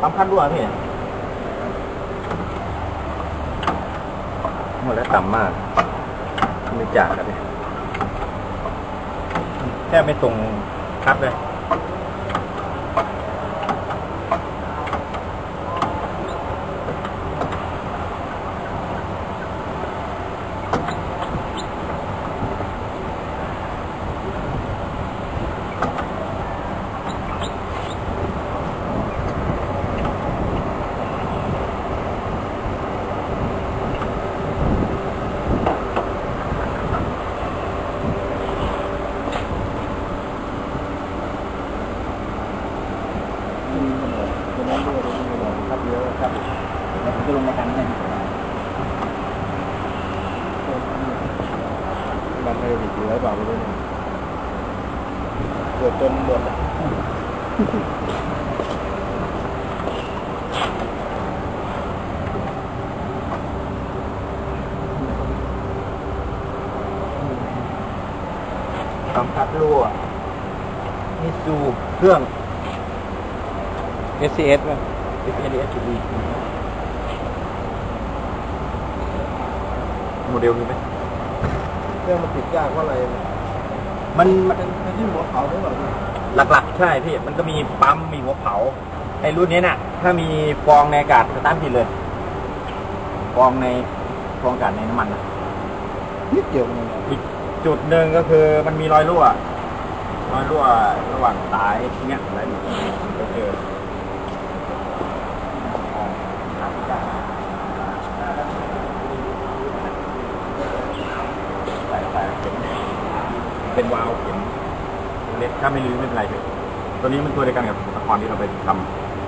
ปั๊มคัดรั่วพี่หมดแล้วต่ำมากไม่จากกันเลยแทบไม่ตรงคัดเลย ครับเยอะครับ แล้วผมจะลงมากันให้มันไม่ได้เหลือเปล่าไม่รู้เกิดจนหมดทำพัดรั่วมิซูเครื่อง SCS ป่ะ SCS ดี โมเดลนี้ไหมเครื่องมันติดยากเพราะอะไรมันมันเป็นเป็นที่หัวเขาหรือเปล่าพี่หลักๆ ใช่พี่ มันก็มีปั๊มมีหัวเผาไอ้รุ่นนี้น่ะ ถ้ามีฟองในอากาศสตาร์ทติดเลย ฟองในฟองอากาศในน้ำมันนะนิดเดียวเองอีกจุดหนึ่งก็คือมันมีรอยรั่วรอยรั่วระหว่างสายเนี้ยอะไรเนี่ยก็คือสายสายเข็ม เป็นวาล์วเข็มเล็กถ้าไม่ลืมไม่เป็นไรพี่ตัวนี้มันตัวเดียวกันกับอุปกรณ์ที่เราไปทำ